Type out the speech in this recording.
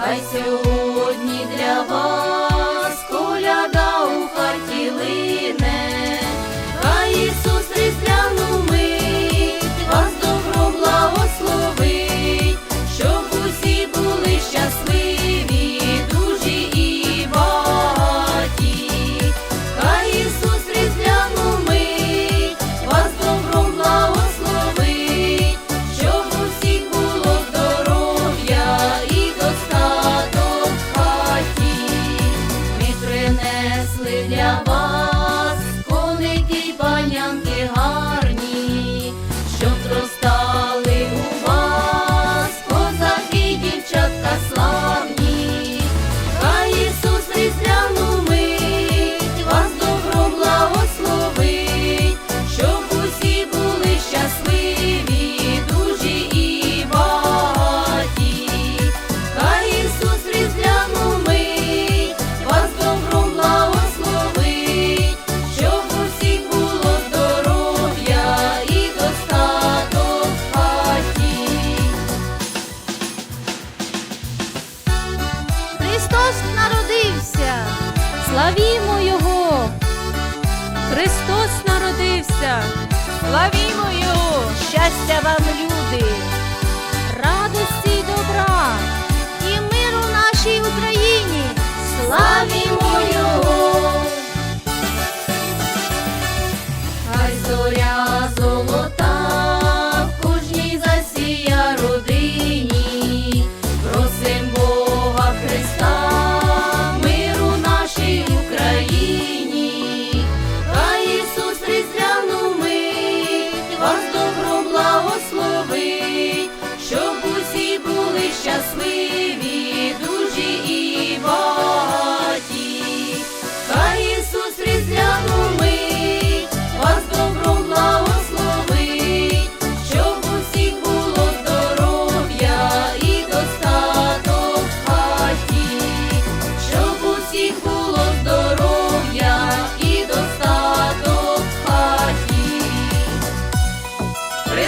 хай сьогодні для вас. принесли для вас коники. Христос народився, славімо Його, Христос народився, славімо Його, щастя вам, люди.